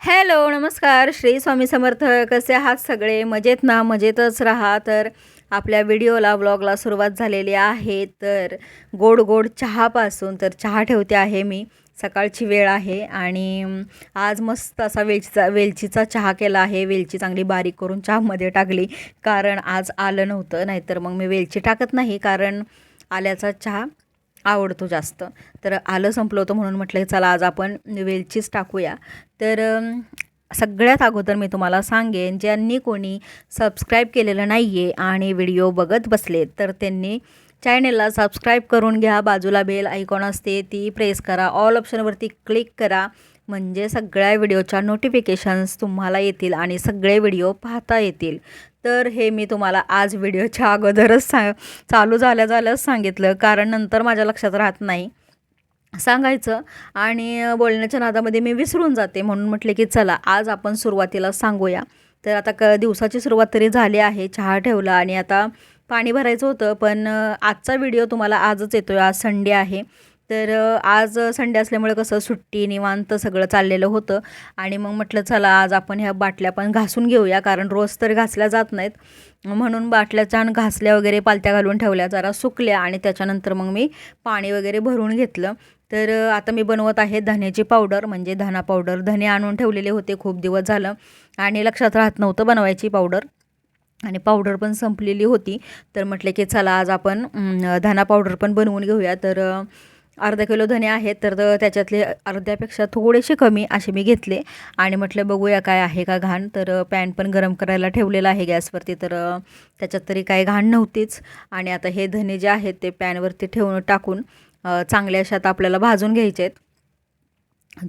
Hello नमस्कार. श्री स्वामी समर्थ. कसे आहात सगळे? मजेत ना? मजेतच राहा. तर आपल्या व्हिडिओला व्लॉगला सुरुवात झालेली आहे. तर गोड गोड चहापासून तर चहा ठेवते आहे मी. सकाळची वेळ आहे आणि आज मस्त असा वेलचीचा वेलचीचा चहा केला आहे. वेलची चांगली बारीक करून चहामध्ये टाकली. कारण आज आलं नव्हतं नाहीतर मग मी वेलची टाकत नाही. कारण आल्याचा चहा आवडतो जास्त. तर आलं संपलं होतं म्हणून म्हटलं चला आज आपण वेलचीच टाकूया. तर सगळ्यात अगोदर मी तुम्हाला सांगेन ज्यांनी कोणी सबस्क्राईब केलेलं नाही आहे आणि व्हिडिओ बघत बसले तर त्यांनी चॅनेलला सबस्क्राईब करून घ्या. बाजूला बेल आयकॉन असते ती प्रेस करा. ऑल ऑप्शनवरती क्लिक करा. म्हणजे सगळ्या व्हिडिओच्या नोटिफिकेशन्स तुम्हाला येतील आणि सगळे व्हिडिओ पाहता येतील. तर हे मी तुम्हाला आज व्हिडिओच्या अगोदरच सा चालू झाल्या झाल्याच सांगितलं. कारण नंतर माझ्या लक्षात राहत नाही. सांगायचं. आणि बोलण्याच्या नादामध्ये मी विसरून जाते. म्हणून म्हटले की चला आज आपण सुरुवातीला सांगूया. तर आता क दिवसाची सुरुवात तरी झाली आहे. चहा ठेवला आणि आता पाणी भरायचं होतं. पण आजचा व्हिडिओ तुम्हाला आजच येतो आहे आज संडे आहे. तर आज संडे असल्यामुळे कसं सुट्टी निवांत सगळं चाललेलं होतं. आणि मग म्हटलं चला आज आपण ह्या बाटल्या पण घासून घेऊया कारण रोज तर घासल्या जात नाहीत. म्हणून बाटल्या छान घासल्या वगैरे पालत्या घालून ठेवल्या जरा सुकल्या आणि त्याच्यानंतर मग मी पाणी वगैरे भरून घेतलं. तर आता मी बनवत आहे धन्याची पावडर म्हणजे धना पावडर. धने आणून ठेवलेले होते खूप दिवस झालं. आणि लक्षात राहत नव्हतं बनवायची पावडर. आणि पावडर पण संपलेली होती. तर म्हटलं की चला आज आपण धना पावडर पण बनवून घेऊया. तर अर्धा किलो धने आहेत तर त्याच्यातले अर्ध्यापेक्षा थोडेसे कमी असे मी घेतले. आणि म्हटलं बघूया काय आहे का घाण. तर पॅन पण गरम करायला ठेवलेला आहे गॅसवरती तर त्याच्यात तरी काही घाण नव्हतीच. आणि आता हे धने जे आहेत ते पॅनवरती ठेवून टाकून चांगल्या अशात आपल्याला भाजून घ्यायचे आहेत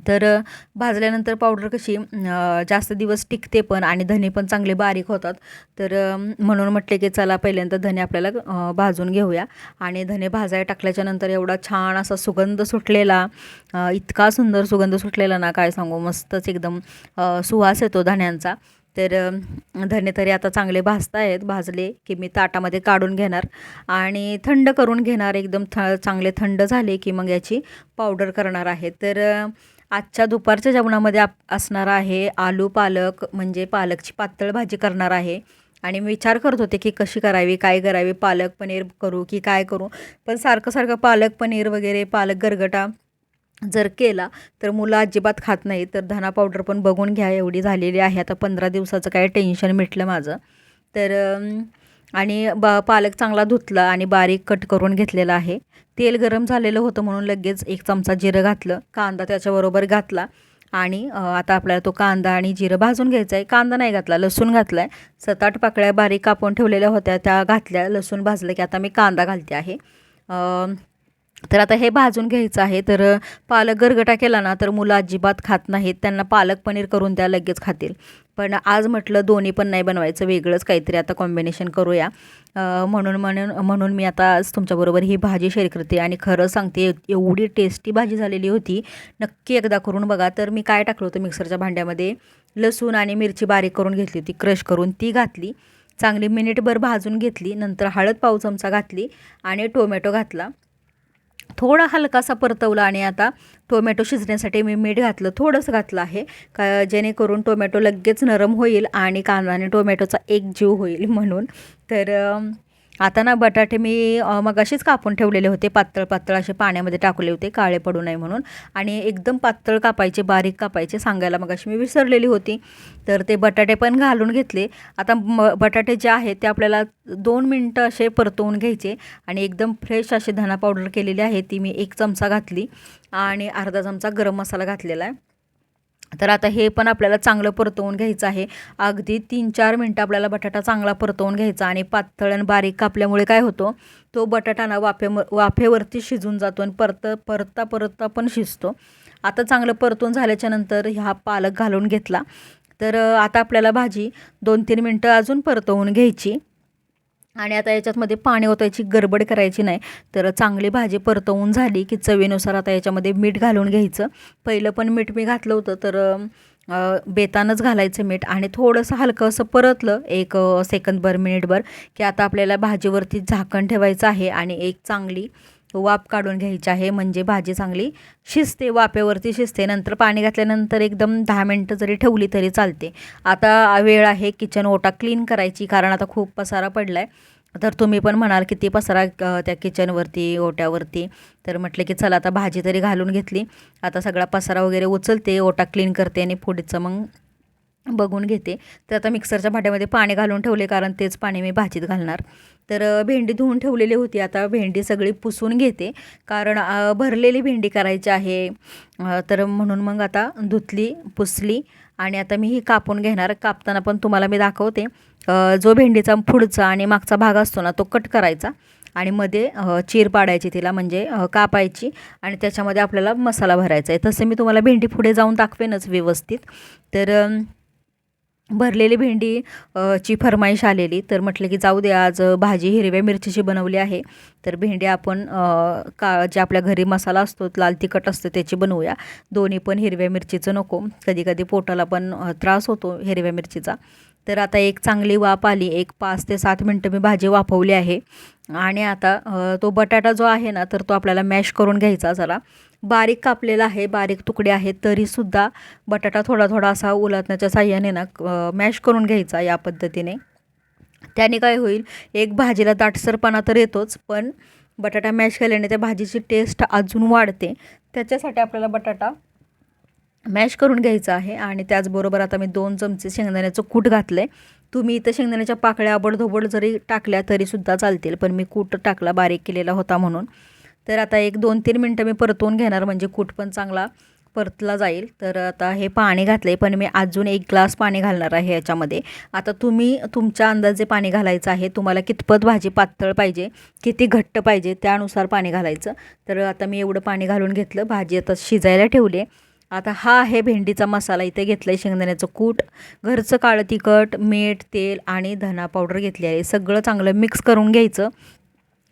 तर भाजल्यानंतर पावडर कशी जास्त दिवस टिकते पण आणि धने पण चांगले बारीक होतात. तर म्हणून म्हटले की चला पहिल्यांदा धने आपल्याला भाजून घेऊया. आणि धने भाजायला टाकल्याच्यानंतर एवढा छान असा सुगंध सुटलेला इतका सुंदर सुगंध सुटलेला ना काय सांगू मस्तच एकदम सुवास येतो धण्यांचा तर धने तरी आता चांगले भाजता आहेत भाजले की मी ताटामध्ये काढून घेणार. आणि थंड करून घेणार एकदम थ चांगले थंड झाले की मग याची पावडर करणार आहे. तर आजच्या दुपारच्या जेवणामध्ये आप असणार आहे आलू पालक म्हणजे पालकची पातळ भाजी करणार आहे. आणि मी विचार करत होते की कशी करावी काय करावी पालक पनीर करू की काय करू. पण सारखं सारखं पालक पनीर वगैरे पालक गरगटा जर केला तर मुलं अजिबात खात नाही. तर धना पावडर पण बघून घ्या एवढी झालेली आहे. आता पंधरा दिवसाचं काय टेन्शन मिटलं माझं. तर आणि बा पालक चांगला धुतला आणि बारीक कट करून घेतलेला आहे. तेल गरम झालेलं होतं म्हणून लगेच एक चमचा जिरं घातलं. कांदा त्याच्याबरोबर घातला. आणि आता आपल्याला तो कांदा आणि जिरं भाजून घ्यायचा आहे. कांदा नाही घातला लसूण घातला आहे सात आठ पाकळ्या बारीक कापून ठेवलेल्या होत्या. त्या घातल्या लसूण भाजलं की आता मी कांदा घालते आहे. तर आता हे भाजून घ्यायचं आहे. तर पालक गरगटा केला ना तर मुलं अजिबात खात नाहीत. त्यांना पालक पनीर करून द्या लगेच खातील. पण आज म्हटलं दोन्ही पण नाही बनवायचं वेगळंच काहीतरी आता कॉम्बिनेशन करूया. म्हणून म्हणून म्हणून मी आता आज तुमच्याबरोबर ही भाजी शेअर करते. आणि खरं सांगते एवढी टेस्टी भाजी झालेली होती. नक्की एकदा करून बघा. तर मी काय टाकलं होतं मिक्सरच्या भांड्यामध्ये? लसूण आणि मिरची बारीक करून घेतली होती क्रश करून ती घातली. चांगली मिनिटभर भाजून घेतली. नंतर हळद पाव चमचा घातली आणि टोमॅटो घातला. थोडा हलकासा परतवला आणि आता टोमॅटो शिजण्यासाठी मी मीठ घातलं थोडंसं घातलं आहे. का जेणेकरून टोमॅटो लगेच नरम होईल आणि कांदा आणि टोमॅटोचा एक जीव होईल म्हणून. तर आता ना बटाटे मी मग मगाशीच कापून ठेवलेले होते पातळ पातळ असे पाण्यामध्ये टाकले होते काळे पडू नये म्हणून. आणि एकदम पातळ कापायचे बारीक कापायचे सांगायला मगाशी मी विसरलेली होती. तर ते बटाटे पण घालून घेतले. आता म बटाटे जे आहेत ते आपल्याला दोन मिनटं असे परतवून घ्यायचे आणि एकदम फ्रेश असे धना पावडर केलेली आहे ती मी एक चमचा घातली आणि अर्धा चमचा गरम मसाला घातलेला आहे. तर आता हे पण आपल्याला चांगलं परतवून घ्यायचं आहे. अगदी तीन चार मिनटं आपल्याला बटाटा चांगला परतवून घ्यायचा आणि पातळ आणि बारीक कापल्यामुळे काय होतो तो बटाटा ना वाफे वाफेवरती शिजून जातो आणि परत परतता परतता पण शिजतो. आता चांगलं परतून झाल्याच्यानंतर ह्या पालक घालून घेतला. तर आता आपल्याला भाजी दोन तीन मिनटं अजून परतवून घ्यायची. आणि आता याच्यातमध्ये पाणी ओतायची गडबड करायची नाही. तर चांगली भाजी परतवून झाली की चवीनुसार आता याच्यामध्ये मीठ घालून घ्यायचं. पहिलं पण मीठ मी घातलं होतं तर बेतानच बेतानंच घालायचं मीठ आणि थोडंसं हलकं असं परतलं एक सेकंदभर मिनिटभर की आता आपल्याला भाजीवरती झाकण ठेवायचं आहे आणि एक चांगली वाफ काढून घ्यायची आहे म्हणजे भाजी चांगली शिजते वाफेवरती शिजते. नंतर पाणी घातल्यानंतर एकदम दहा मिनटं जरी ठेवली तरी चालते. आता वेळ आहे किचन ओटा क्लीन करायची कारण आता खूप पसारा पडला आहे तर तुम्ही पण म्हणाल किती पसारा त्या किचनवरती ओट्यावरती. तर म्हटलं की चला आता भाजी तरी घालून घेतली. आता सगळा पसारा वगैरे उचलते ओटा क्लीन करते आणि पुढचं मग बघून घेते. तर आता मिक्सरच्या भांड्यामध्ये पाणी घालून ठेवले कारण तेच पाणी मी भाजीत घालणार. तर भेंडी धुवून ठेवलेली होती. आता भेंडी सगळी पुसून घेते. कारण भरलेली भेंडी करायची आहे. तर म्हणून मग आता धुतली पुसली आणि आता मी ही कापून घेणार. कापताना पण तुम्हाला मी दाखवते. जो भेंडीचा पुढचा आणि मागचा भाग असतो ना तो कट करायचा आणि मध्ये चीर पाडायची तिला म्हणजे कापायची आणि त्याच्यामध्ये आपल्याला मसाला भरायचा आहे. तसं मी तुम्हाला भेंडी पुढे जाऊन दाखवेनच व्यवस्थित. तर भरलेली भेंडी ची फरमाईश आलेली. तर म्हटलं की जाऊ दे आज भाजी हिरव्या मिरचीची बनवली आहे. तर भेंडी आपण का जे आपल्या घरी मसाला असतो लाल तिखट असतं त्याची बनवूया. दोन्ही पण हिरव्या मिरचीचं नको. कधी कधी पोटाला पण त्रास होतो हिरव्या मिरचीचा. तर आता एक चांगली वाफ आली. एक पाच ते सात मिनटं मी भाजी वाफवली आहे. आणि आता तो बटाटा जो आहे ना तर तो आपल्याला मॅश करून घ्यायचा जरा. बारीक कापलेला आहे बारीक तुकडे आहेत तरीसुद्धा बटाटा थोडा थोडा असा उलटण्याच्या साह्याने ना मॅश करून घ्यायचा या पद्धतीने. त्याने काय होईल एक भाजीला दाटसरपणा तर येतोच पण बटाटा मॅश केल्याने त्या भाजीची टेस्ट अजून वाढते. त्याच्यासाठी आपल्याला बटाटा मॅश करून घ्यायचं आहे आणि त्याचबरोबर आता मी दोन चमचे शेंगदाण्याचं कूट घातलं आहे तुम्ही इथं शेंगदाण्याच्या पाकळ्या आबडधोबड जरी टाकल्या तरीसुद्धा चालतील पण मी कूट टाकला बारीक केलेला होता म्हणून. तर आता एक दोन तीन मिनटं मी परतवून घेणार म्हणजे कूट पण चांगला परतला जाईल. तर आता हे पाणी घातलं आहे पण मी अजून एक ग्लास पाणी घालणार आहे याच्यामध्ये. आता तुम्ही तुमच्या अंदाजे पाणी घालायचं आहे तुम्हाला कितपत भाजी पातळ पाहिजे किती घट्ट पाहिजे त्यानुसार पाणी घालायचं. तर आता मी एवढं पाणी घालून घेतलं भाजी आता शिजायला ठेवली आहे. आता हा आहे भेंडीचा मसाला इथे घेतला आहे शेंगदाण्याचं कूट. घरचं काळं तिखट मीठ तेल आणि धना पावडर घेतली आहे. सगळं चांगलं मिक्स करून घ्यायचं.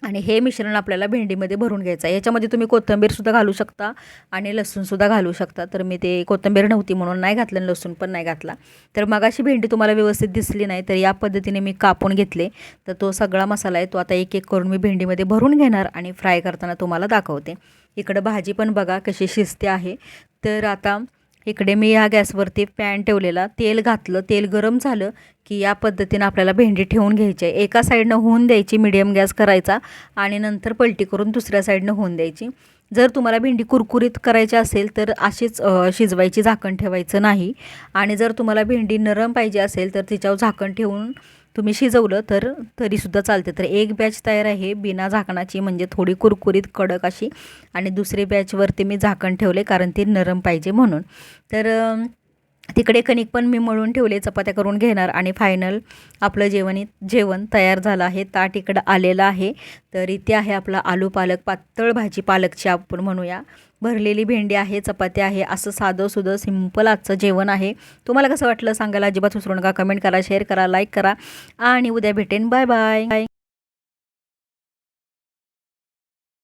आणि हे मिश्रण आपल्याला भेंडीमध्ये भरून घ्यायचं आहे. याच्यामध्ये तुम्ही कोथिंबीरसुद्धा घालू शकता आणि लसूणसुद्धा घालू शकता. तर मी ते कोथिंबीर नव्हती म्हणून नाही घातलं आणि लसूण पण नाही घातला. तर मगाशी भेंडी तुम्हाला व्यवस्थित दिसली नाही तर या पद्धतीने मी कापून घेतले. तर तो सगळा मसाला आहे तो आता एक एक करून मी भेंडीमध्ये भरून घेणार आणि फ्राय करताना तुम्हाला दाखवते. इकडं भाजी पण बघा कशी शिजते आहे. तर आता इकडे मी ह्या गॅसवरती पॅन ठेवलेला तेल घातलं तेल गरम झालं की या पद्धतीनं आपल्याला भेंडी ठेवून घ्यायची. आहे एका साईडनं होऊन द्यायची मिडियम गॅस करायचा आणि नंतर पलटी करून दुसऱ्या साईडनं होऊन द्यायची. जर तुम्हाला भेंडी कुरकुरीत करायची असेल तर अशीच शिजवायची झाकण ठेवायचं नाही. आणि जर तुम्हाला भेंडी नरम पाहिजे असेल तर तिच्यावर झाकण ठेवून तुम्ही शिजवलं तर तरीसुद्धा चालते. तर एक बॅच तयार आहे बिना झाकणाची म्हणजे थोडी कुरकुरीत कडक अशी. आणि दुसरी बॅचवरती मी झाकण ठेवले कारण ती नरम पाहिजे म्हणून. तर तिकडे कणिक पण मी मळून ठेवले चपात्या करून घेणार आणि फायनल आपलं जेवण जेवण तयार झालं आहे. ताट इकडं आलेलं आहे. तर इथे आहे आपला आलू पालक पातळ भाजी पालकची आपण म्हणूया. भरलेली भेंडी आहे चपाती आहे असं साधं सुधं सिंपल आजचं जेवण आहे. तुम्हाला कसं वाटलं सांगायला अजिबात विसरू नका. कमेंट करा शेअर करा लाईक करा आणि उद्या भेटेन. Bye bye